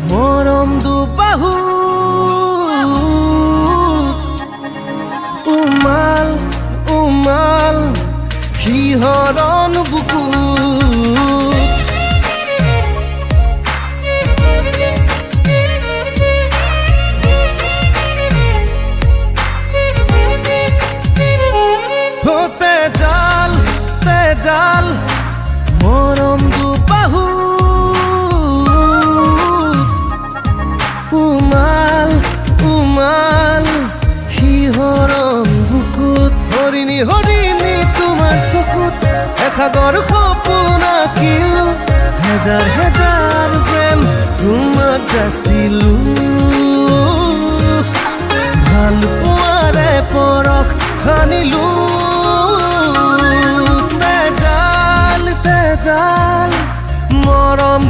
মরম দুবাহু। উমাল উমাল শিহরণ বুকু। জাল জাল উমাল উমাল শিহৰণ বুকুত? হৰিণী হৰিণী তোমাৰ চকুত। এসাগৰ সপোন আঁকিলো। হেজাৰ হেজাৰ প্ৰেম তোমাক যাচিলো ভালো পোৱাৰে পৰশ সানিলো। তেজাল তেজাল, মৰম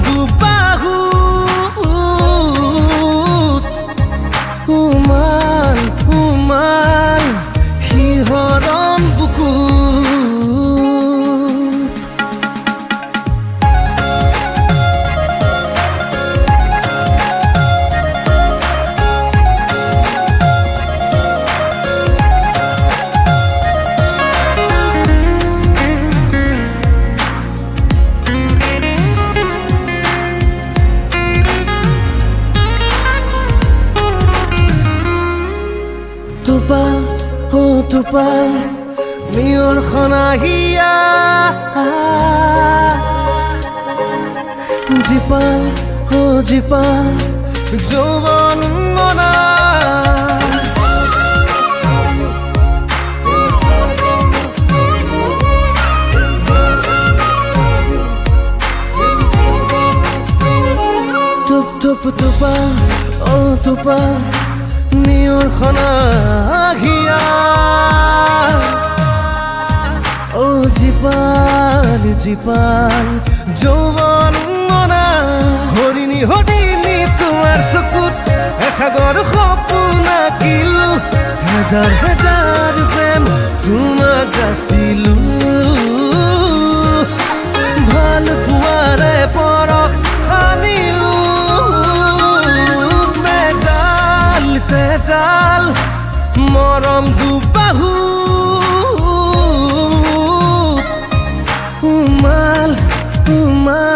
oh tupal, mior khonahia. Jipal, oh jipal, jovan mona. Tup tup tupal, oh মিয়ৰ খনাঘিয়া অ জীপাল জীপাল যৌবন মনা। হৰিণী হৰিণী, তোমাৰ চকুত এসাগৰ সপোন আঁকিলো। হাজাৰ হেজাৰ উমাল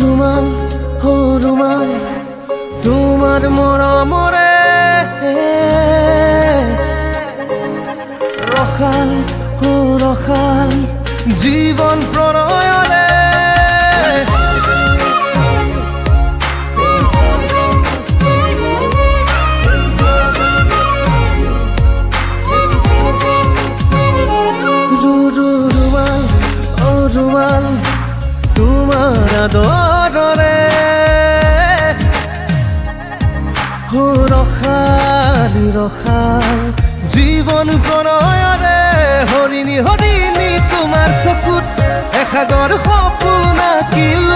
রুমাল হো রুমাল তোমার মরমরে রখাল হো রখাল জীবন প্রণয়রে হো ৰখাল ৰখাল জীৱন প্ৰণয়ৰে হৰিণী হৰিণী তোমাৰ চকুত এসাগৰ সপোন আঁকিল